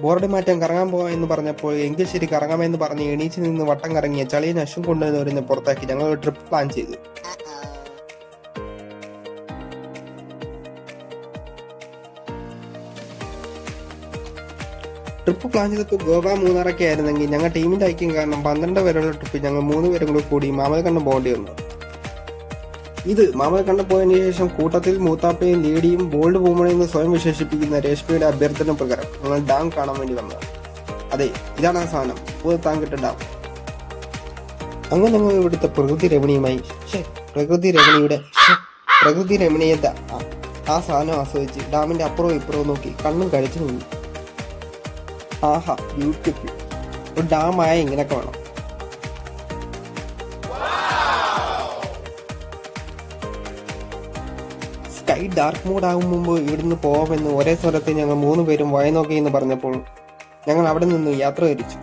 Board മാറ്റാൻ കറങ്ങാൻ പോകാം എന്ന് പറഞ്ഞപ്പോൾ എങ്കിൽ ശരി കറങ്ങാമെന്ന് പറഞ്ഞ് എണീച്ച് നിന്ന് വട്ടം കറങ്ങിയ ചളിയൻ അശ്വം കൊണ്ടുവരുന്ന പുറത്താക്കി. ഞങ്ങൾ ഒരു ട്രിപ്പ് പ്ലാൻ ചെയ്തു. ട്രിപ്പ് പ്ലാൻ ചെയ്തപ്പോൾ ഗോവ മൂന്നാറൊക്കെ ആയിരുന്നെങ്കിൽ ഞങ്ങൾ ടീമിന്റെ ഐക്യം കാരണം പന്ത്രണ്ട് പേരുള്ള ട്രിപ്പ് ഞങ്ങൾ മൂന്ന് പേരും കൂടി കൂടി മാമലക്കണ്ണം പോകേണ്ടി വന്നു. ഇത് മാമലക്കണ്ണം പോയതിനു ശേഷം കൂട്ടത്തിൽ മൂത്താപ്പയും ലേഡിയും ബോൾഡ് പൂമണി എന്ന് സ്വയം വിശേഷിപ്പിക്കുന്ന രേഷ്മയുടെ അഭ്യർത്ഥന പ്രകാരം ഞങ്ങൾ ഡാം കാണാൻ വേണ്ടി വന്നത് അതെ ഇതാണ് ആ സാധനം. പൂത്താങ്കിട്ട ഡാം. അങ്ങനെ ഞങ്ങൾ ഇവിടുത്തെ പ്രകൃതി രമണീയമായി. പ്രകൃതി രമണിയുടെ പ്രകൃതി രമണീയത ആ സാധനം ആസ്വദിച്ച് ഡാമിന്റെ അപ്പുറവും ഇപ്പുറവും നോക്കി കണ്ണും കഴിച്ചു നിന്നു ആഹാ ബ്യൂട്ടിഫുൾ ഒരു ഡാമായ ഇങ്ങനെയൊക്കെ വേണം. സ്കൈ ഡാർക്ക് മൂഡ് ആകും മുമ്പ് ഇവിടുന്ന് പോകാമെന്ന് ഒരേ സ്വരത്തിൽ ഞങ്ങൾ മൂന്ന് പേരും വയനോക്കി എന്ന് പറഞ്ഞപ്പോൾ ഞങ്ങൾ അവിടെ നിന്ന് യാത്ര തിരിച്ചു.